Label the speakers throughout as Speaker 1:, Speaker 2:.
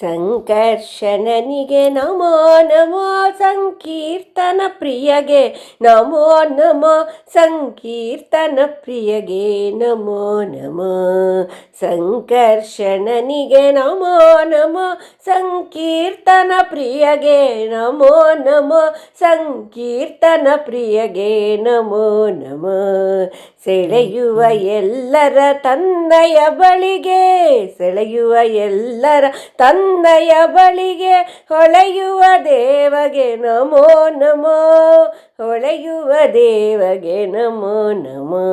Speaker 1: ಸಂಕರ್ಷಣನಿಗೆ ನಮೋ ನಮೋ ಸಂಕೀರ್ತನ ಪ್ರಿಯಗೆ, ನಮೋ ನಮೋ ಸಂಕೀರ್ತನ ಪ್ರಿಯಗೆ, ನಮೋ ನಮೋ ಸಂಕರ್ಷಣನಿಗೆ ನಮೋ ನಮೋ ಸಂಕೀರ್ತನ ಪ್ರಿಯಗೆ, ನಮೋ ನಮೋ ಸಂಕೀರ್ತನ ಪ್ರಿಯಗೆ, ನಮೋ ನಮೋ ಸೆಳೆಯುವ ಎಲ್ಲರ ತನ್ನಯ ಬಳಿಗೆ, ಸೆಳೆಯುವ ಎಲ್ಲರ ತನ್ನಯ ಬಳಿಗೆ ಹೊಳೆಯುವ ದೇವಗೆ ನಮೋ ನಮೋ ಹೊಳೆಯುವ ದೇವಗೆ ನಮೋ ನಮೋ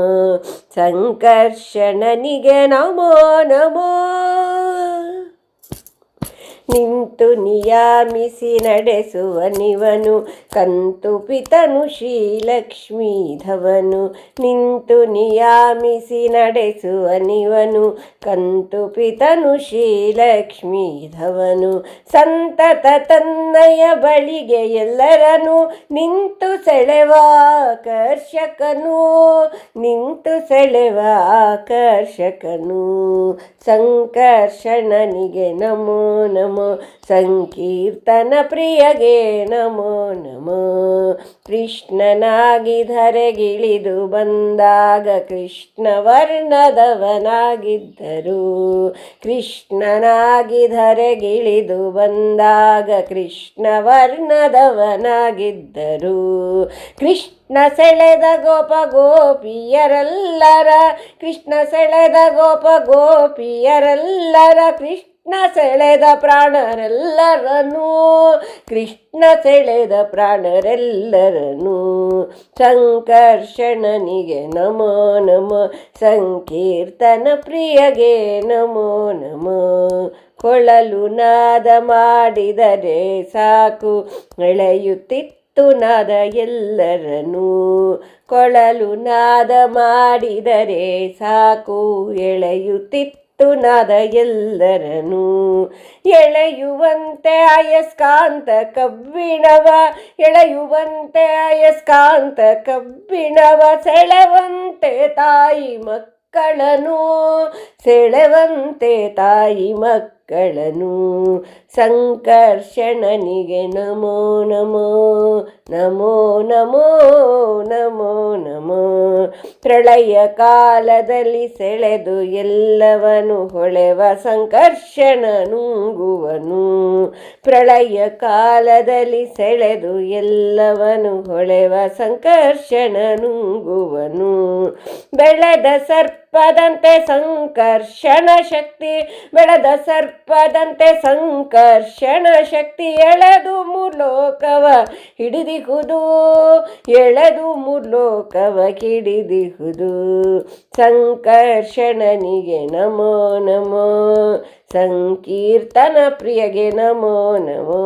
Speaker 1: ಸಂಕರ್ಷಣನಿಗೆ ನಮೋ ನಮೋ. ನಿಂತು ನಿಯಾಮಿಸಿ ನಡೆಸುವ ನಿವನು. ಕಂತು ಪಿತನು ಶ್ರೀಲಕ್ಷ್ಮೀಧವನು ನಿಂತು ನಿಯಾಮಿಸಿ ನಡೆಸುವ ನಿವನು. ಕಂತು ಪಿತನು ಶ್ರೀಲಕ್ಷ್ಮೀಧವನು ಸಂತತ ತನ್ನಯ ಬಳಿಗೆ ಎಲ್ಲರನು. ನಿಂತು ಸೆಳೆವ ಆಕರ್ಷಕನು. ನಿಂತು ಸೆಳೆವ ಆಕರ್ಷಕನು. ಸಂಕರ್ಷಣನಿಗೆ ನಮೋ ನಮೋ ಸಂಕೀರ್ತನ ಪ್ರಿಯಗೆ ನಮೋ ನಮೋ. ಕೃಷ್ಣನಾಗಿ ಧರೆಗಿಳಿದು ಬಂದಾಗ ಕೃಷ್ಣ ವರ್ಣದವನಾಗಿದ್ದರು ಕೃಷ್ಣನಾಗಿ ಧರೆಗಿಳಿದು ಬಂದಾಗ ಕೃಷ್ಣ ವರ್ಣದವನಾಗಿದ್ದರು ಕೃಷ್ಣ ಸೆಳೆದ ಗೋಪ ಗೋಪಿಯರೆಲ್ಲರ, ಕೃಷ್ಣ ಸೆಳೆದ ಗೋಪ ಗೋಪಿಯರೆಲ್ಲರ, ಕೃಷ್ಣ ಸೆಳೆದ ಪ್ರಾಣರೆಲ್ಲರನು ಕೃಷ್ಣ ಸೆಳೆದ ಪ್ರಾಣರೆಲ್ಲರನು ಸಂಕರ್ಷಣನಿಗೆ ನಮೋ ನಮೋ, ಸಂಕೀರ್ತನ ಪ್ರಿಯಗೆ ನಮೋ ನಮೋ. ಕೊಳಲು ನಾದ ಮಾಡಿದರೆ ಸಾಕು, ಎಳೆಯುತ್ತಿತ್ತು ನಾದ ಎಲ್ಲರನು ಕೊಳಲು ನಾದ ಮಾಡಿದರೆ ಸಾಕು, ಎಳೆಯುತ್ತಿತ್ತು ನಾದ ಎಲ್ಲರನು ಎಳೆಯುವಂತೆ ಅಯಸ್ಕಾಂತ ಕಬ್ಬಿಣವ, ಎಳೆಯುವಂತೆ ಅಯಸ್ಕಾಂತ ಕಬ್ಬಿಣವ, ಸೆಳೆವಂತೆ ತಾಯಿ ಮಕ್ಕಳನು ಸೆಳೆವಂತೆ ತಾಯಿ ಮಕ್ಕಳನು ಸಂಕರ್ಷಣನಿಗೆ ನಮೋ ನಮೋ ನಮೋ ನಮೋ ನಮೋ ನಮೋ. ಪ್ರಳಯ ಕಾಲದಲ್ಲಿ ಸೆಳೆದು ಎಲ್ಲವನು ಹೊಳೆವ ಸಂಕರ್ಷಣ ನುಂಗುವನು. ಪ್ರಳಯ ಕಾಲದಲ್ಲಿ ಸೆಳೆದು ಎಲ್ಲವನು ಹೊಳೆವ ಸಂಕರ್ಷಣ ನುಂಗುವನು. ಬೆಳೆದ ಸರ್ಪದಂತೆ ಸಂಕರ್ಷಣ ಶಕ್ತಿ, ಬೆಳೆದ ಸರ್ಪದಂತೆ ಸಂಕರ್ಷಣ ಶಕ್ತಿ ಎಳೆದು ಮುಲೋಕವ ಹಿಡಿದಿಹುದು ಎಳೆದು ಮುರ್ಲೋಕವ ಕಿಡಿದಿಹುದು. ಸಂಕರ್ಷಣನಿಗೆ ನಮೋ ನಮೋ ಸಂಕೀರ್ತನ ಪ್ರಿಯಗೆ ನಮೋ ನಮೋ.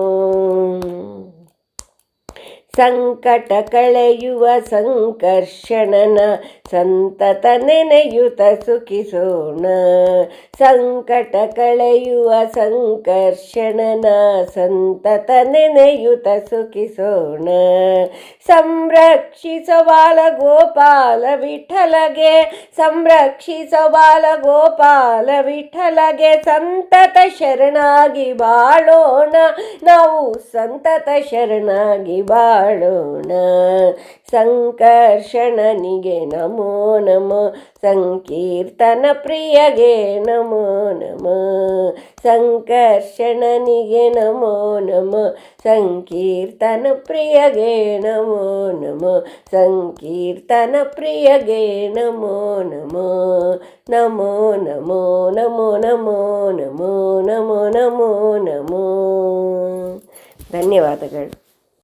Speaker 1: ಸಂಕಟ ಕಳೆಯುವ ಸಂಕರ್ಷಣನ ಸಂತತ ನೆನೆಯುತ ಸುಖಿಸೋಣ. ಸಂಕಟ ಕಳೆಯುವ ಸಂಕರ್ಷಣನ ಸಂತತ ನೆನೆಯುತ ಸುಖಿಸೋಣ. ಸಂರಕ್ಷಿಸವಾಲ ಗೋಪಾಲ ವಿಠಲಗೆ ಸಂರಕ್ಷಿಸವಾಲ ಗೋಪಾಲ ವಿಠಲಗೆ ಸಂತತ ಶರಣಾಗಿ ಬಾಳೋಣ. ನಾವು ಸಂತತ ಶರಣಾಗಿ ಬಾಳೋಣ ಸಂಕರ್ಷಣನಿಗೆ ನಮೋ ನಮೋ. ಸಂಕೀರ್ತನ ಪ್ರಿಯಗೆ ನಮೋ ನಮೋ. ಸಂಕರ್ಷಣನಿಗೆ ನಮೋ ನಮೋ. ಸಂಕೀರ್ತನ ಪ್ರಿಯಗೆ ನಮೋ ನಮೋ. ಸಂಕೀರ್ತನ ಪ್ರಿಯಗೆ ನಮೋ ನಮೋ. ನಮೋ ನಮೋ ನಮೋ ನಮೋ ನಮೋ ನಮೋ ನಮೋ ನಮೋ. ಧನ್ಯವಾದಗಳು.